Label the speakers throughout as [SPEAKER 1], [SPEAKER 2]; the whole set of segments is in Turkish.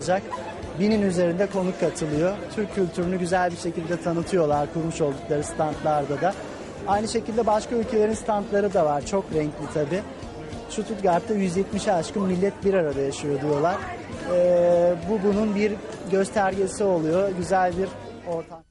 [SPEAKER 1] olacak. Binin üzerinde konuk katılıyor. Türk kültürünü güzel bir şekilde tanıtıyorlar kurmuş oldukları standlarda da. Aynı şekilde başka ülkelerin standları da var. Çok renkli tabii. Stuttgart'ta 170'e aşkın millet bir arada yaşıyor diyorlar. Ee, bu bunun bir göstergesi oluyor. Güzel bir ortam.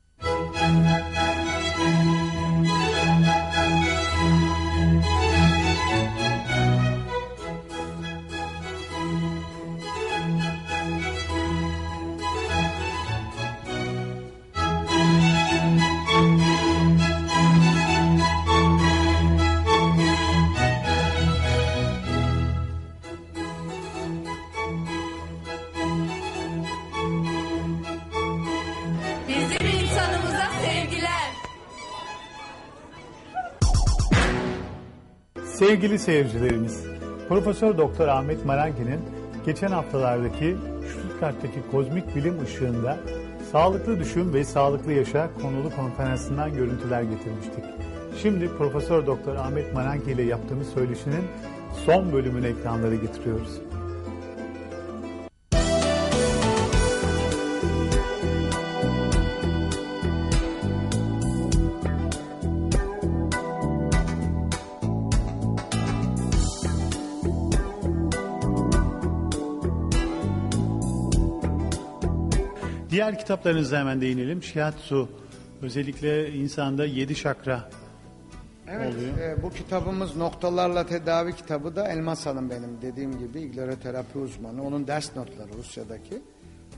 [SPEAKER 2] Sevgili seyircilerimiz, Profesör Doktor Ahmet Maranki'nin geçen haftalardaki Stuttgart'taki kozmik bilim ışığında Sağlıklı Düşün ve Sağlıklı Yaşa konulu konferansından görüntüler getirmiştik. Şimdi Profesör Doktor Ahmet Maranki ile yaptığımız söyleşinin son bölümünü ekranlara getiriyoruz. Diğer kitaplarınıza hemen değinelim. Shiatsu özellikle insanda yedi şakra
[SPEAKER 3] Evet,
[SPEAKER 2] oluyor.
[SPEAKER 3] e, bu kitabımız Noktalarla Tedavi kitabı da Elmas Hanım benim dediğim gibi igloroterapi uzmanı. Onun ders notları Rusya'daki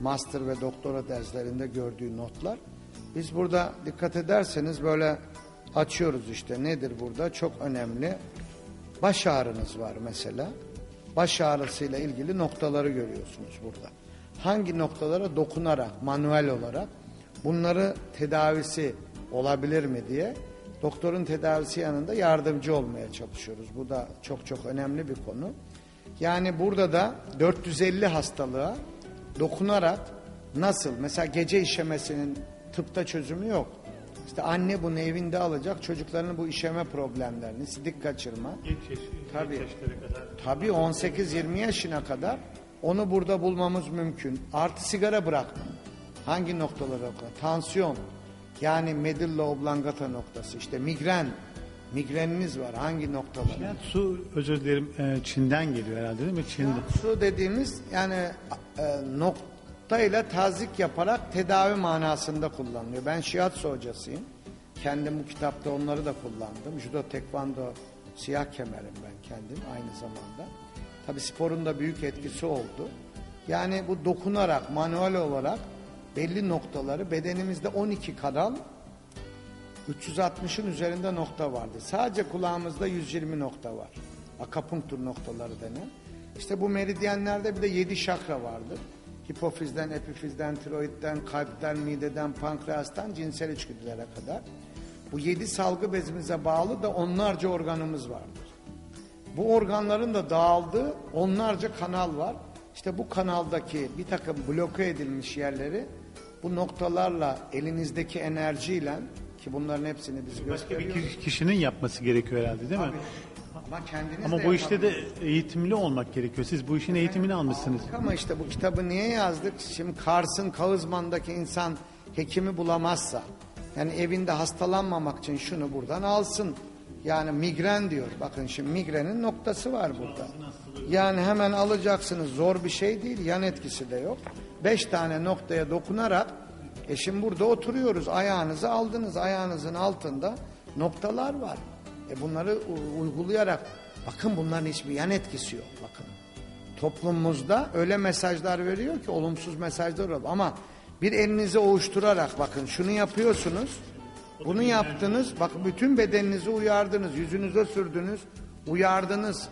[SPEAKER 3] master ve doktora derslerinde gördüğü notlar. Biz burada dikkat ederseniz böyle açıyoruz işte nedir burada çok önemli. Baş ağrınız var mesela. Baş ağrısıyla ilgili noktaları görüyorsunuz burada. Hangi noktalara dokunarak, manuel olarak bunları tedavisi olabilir mi diye doktorun tedavisi yanında yardımcı olmaya çalışıyoruz. Bu da çok çok önemli bir konu. Yani burada da 450 hastalığa dokunarak nasıl mesela gece işemesinin tıpta çözümü yok. İşte anne bunu evinde alacak çocuklarının bu işeme problemlerini, sidik kaçırma. Tabii. Tabii 18-20 yaşına kadar onu burada bulmamız mümkün. Artı sigara bırakma. Hangi noktalara bırakma? Tansiyon. Yani medulla oblongata noktası. İşte migren. Migreniniz var. Hangi noktalar?
[SPEAKER 2] Shiatsu özür dilerim e, Çin'den geliyor herhalde değil mi? Çin'de.
[SPEAKER 3] Su dediğimiz yani e, noktayla tazik yaparak tedavi manasında kullanılıyor. Ben shiatsu hocasıyım. Kendim bu kitapta onları da kullandım. Judo, tekvando, siyah kemerim ben kendim aynı zamanda. Tabi sporun da büyük etkisi oldu. Yani bu dokunarak, manuel olarak belli noktaları bedenimizde 12 kanal 360'ın üzerinde nokta vardı. Sadece kulağımızda 120 nokta var. Akapunktur noktaları denen. İşte bu meridyenlerde bir de 7 şakra vardır. Hipofizden, epifizden, tiroidden, kalpten, mideden, pankreastan cinsel içgüdülere kadar. Bu 7 salgı bezimize bağlı da onlarca organımız vardır. Bu organların da dağıldığı onlarca kanal var. İşte bu kanaldaki bir takım bloke edilmiş yerleri bu noktalarla elinizdeki enerjiyle ki bunların hepsini biz
[SPEAKER 2] Başka bir kişinin yapması gerekiyor herhalde değil mi?
[SPEAKER 3] Ama kendiniz
[SPEAKER 2] Ama
[SPEAKER 3] de
[SPEAKER 2] bu işte de
[SPEAKER 3] yapabilirsiniz.
[SPEAKER 2] eğitimli olmak gerekiyor. Siz bu işin eğitimini almışsınız.
[SPEAKER 3] Ama işte bu kitabı niye yazdık? Şimdi Kars'ın Kağızman'daki insan hekimi bulamazsa yani evinde hastalanmamak için şunu buradan alsın. Yani migren diyor. Bakın şimdi migrenin noktası var burada. Yani hemen alacaksınız. Zor bir şey değil. Yan etkisi de yok. Beş tane noktaya dokunarak e şimdi burada oturuyoruz. Ayağınızı aldınız. Ayağınızın altında noktalar var. E bunları uygulayarak bakın bunların hiçbir yan etkisi yok. Bakın toplumumuzda öyle mesajlar veriyor ki olumsuz mesajlar oluyor. Ama bir elinizi ovuşturarak bakın şunu yapıyorsunuz. Bunu yaptınız. Bak bütün bedeninizi uyardınız. Yüzünüze sürdünüz. Uyardınız.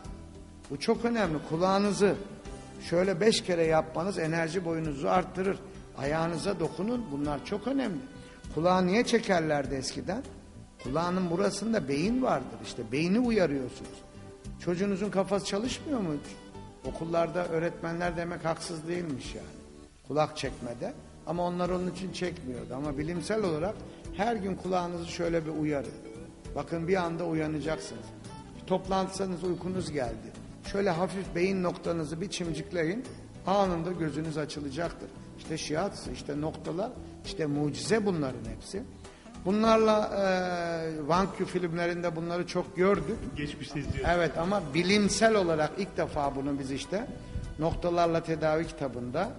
[SPEAKER 3] Bu çok önemli. Kulağınızı şöyle beş kere yapmanız enerji boyunuzu arttırır. Ayağınıza dokunun. Bunlar çok önemli. Kulağı niye çekerlerdi eskiden? Kulağının burasında beyin vardır. İşte beyni uyarıyorsunuz. Çocuğunuzun kafası çalışmıyor mu? Okullarda öğretmenler demek haksız değilmiş yani. Kulak çekmede. Ama onlar onun için çekmiyordu. Ama bilimsel olarak her gün kulağınızı şöyle bir uyarın. Bakın bir anda uyanacaksınız. Toplantısanız uykunuz geldi. Şöyle hafif beyin noktanızı bir çimcikleyin. Anında gözünüz açılacaktır. İşte şiat, işte noktalar, işte mucize bunların hepsi. Bunlarla e, Van Q filmlerinde bunları çok gördük.
[SPEAKER 2] Geçmişte izliyoruz.
[SPEAKER 3] Evet ama bilimsel olarak ilk defa bunu biz işte noktalarla tedavi kitabında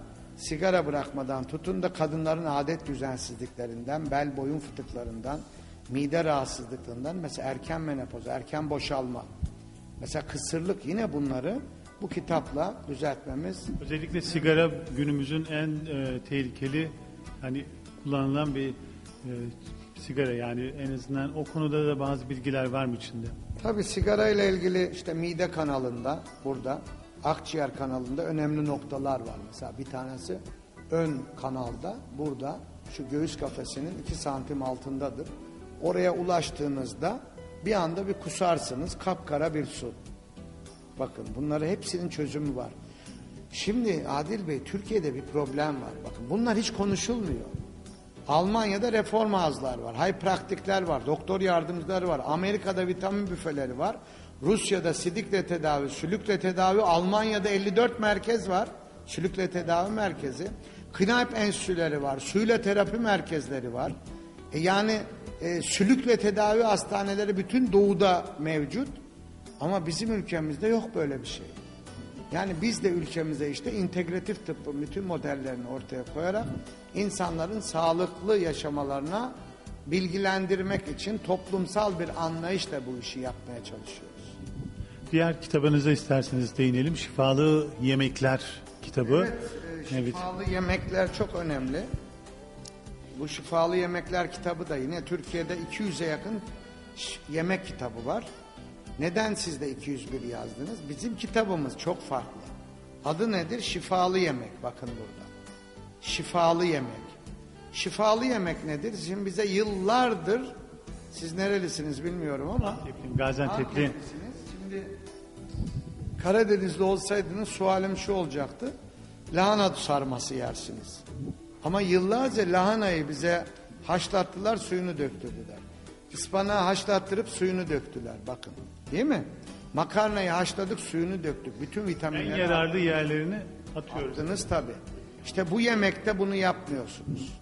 [SPEAKER 3] sigara bırakmadan tutun da kadınların adet düzensizliklerinden, bel boyun fıtıklarından, mide rahatsızlıklarından mesela erken menopoz, erken boşalma, mesela kısırlık yine bunları bu kitapla düzeltmemiz
[SPEAKER 2] Özellikle sigara günümüzün en e, tehlikeli hani kullanılan bir e, sigara yani en azından o konuda da bazı bilgiler var mı içinde?
[SPEAKER 3] Tabii sigara ile ilgili işte mide kanalında burada akciğer kanalında önemli noktalar var. Mesela bir tanesi ön kanalda burada şu göğüs kafesinin 2 santim altındadır. Oraya ulaştığınızda bir anda bir kusarsınız kapkara bir su. Bakın bunları hepsinin çözümü var. Şimdi Adil Bey Türkiye'de bir problem var. Bakın bunlar hiç konuşulmuyor. Almanya'da reform ağızlar var. Hay praktikler var. Doktor yardımcıları var. Amerika'da vitamin büfeleri var. Rusya'da sidikle tedavi, sülükle tedavi. Almanya'da 54 merkez var. Sülükle tedavi merkezi. Knayp enstitüleri var. Suyla terapi merkezleri var. E yani e, sülükle tedavi hastaneleri bütün doğuda mevcut. Ama bizim ülkemizde yok böyle bir şey. Yani biz de ülkemize işte integratif tıbbın bütün modellerini ortaya koyarak insanların sağlıklı yaşamalarına bilgilendirmek için toplumsal bir anlayışla bu işi yapmaya çalışıyoruz.
[SPEAKER 2] Diğer kitabınıza isterseniz değinelim. Şifalı Yemekler kitabı.
[SPEAKER 3] Evet, e, şifalı yemekler çok önemli. Bu şifalı yemekler kitabı da yine Türkiye'de 200'e yakın yemek kitabı var. Neden siz de 201 yazdınız? Bizim kitabımız çok farklı. Adı nedir? Şifalı yemek. Bakın burada. Şifalı yemek. Şifalı yemek nedir? Şimdi bize yıllardır siz nerelisiniz bilmiyorum ama
[SPEAKER 2] Gaziantep'li.
[SPEAKER 3] Şimdi Karadenizli olsaydınız sualim şu olacaktı. Lahana sarması yersiniz. Ama yıllarca lahanayı bize haşlattılar suyunu döktürdüler. Ispanağı haşlattırıp suyunu döktüler bakın. Değil mi? Makarnayı haşladık suyunu döktük. Bütün
[SPEAKER 2] En
[SPEAKER 3] vitaminleri
[SPEAKER 2] yararlı yerlerini atıyoruz.
[SPEAKER 3] Yaptınız tabii. İşte bu yemekte bunu yapmıyorsunuz.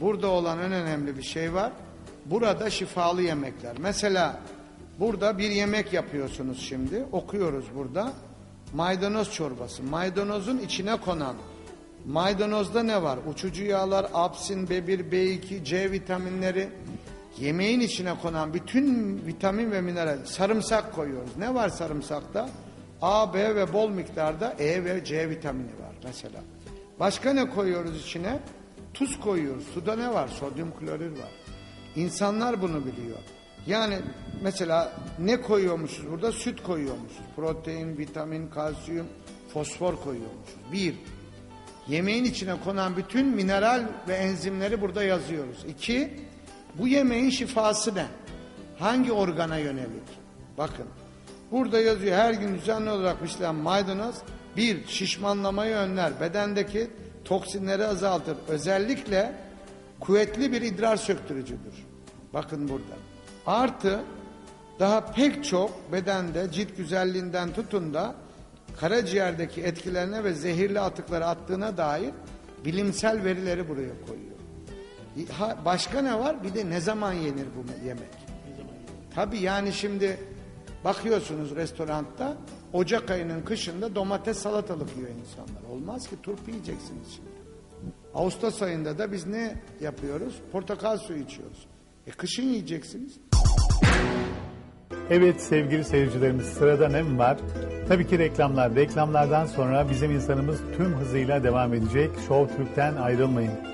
[SPEAKER 3] Burada olan en önemli bir şey var. Burada şifalı yemekler. Mesela burada bir yemek yapıyorsunuz şimdi. Okuyoruz burada. Maydanoz çorbası. Maydanozun içine konan maydanozda ne var? Uçucu yağlar, apsin, B1, B2, C vitaminleri. Yemeğin içine konan bütün vitamin ve mineral. Sarımsak koyuyoruz. Ne var sarımsakta? A, B ve bol miktarda E ve C vitamini var mesela. Başka ne koyuyoruz içine? Tuz koyuyoruz. Suda ne var? Sodyum klorür var. İnsanlar bunu biliyor. Yani mesela ne koyuyormuşuz burada? Süt koyuyormuşuz. Protein, vitamin, kalsiyum, fosfor koyuyormuşuz. Bir, yemeğin içine konan bütün mineral ve enzimleri burada yazıyoruz. İki, bu yemeğin şifası ne? Hangi organa yönelik? Bakın, burada yazıyor her gün düzenli olarak pişiren maydanoz bir, şişmanlamayı önler, bedendeki toksinleri azaltır. Özellikle kuvvetli bir idrar söktürücüdür. Bakın burada. Artı daha pek çok bedende cilt güzelliğinden tutun da karaciğerdeki etkilerine ve zehirli atıkları attığına dair bilimsel verileri buraya koyuyor. Ha, başka ne var? Bir de ne zaman yenir bu yemek? Tabii yani şimdi bakıyorsunuz restoranda Ocak ayının kışında domates salatalık yiyor insanlar. Olmaz ki turp yiyeceksiniz şimdi. Ağustos ayında da biz ne yapıyoruz? Portakal suyu içiyoruz. E kışın yiyeceksiniz.
[SPEAKER 2] Evet sevgili seyircilerimiz sırada ne var? Tabii ki reklamlar. Reklamlardan sonra bizim insanımız tüm hızıyla devam edecek. Show Türk'ten ayrılmayın.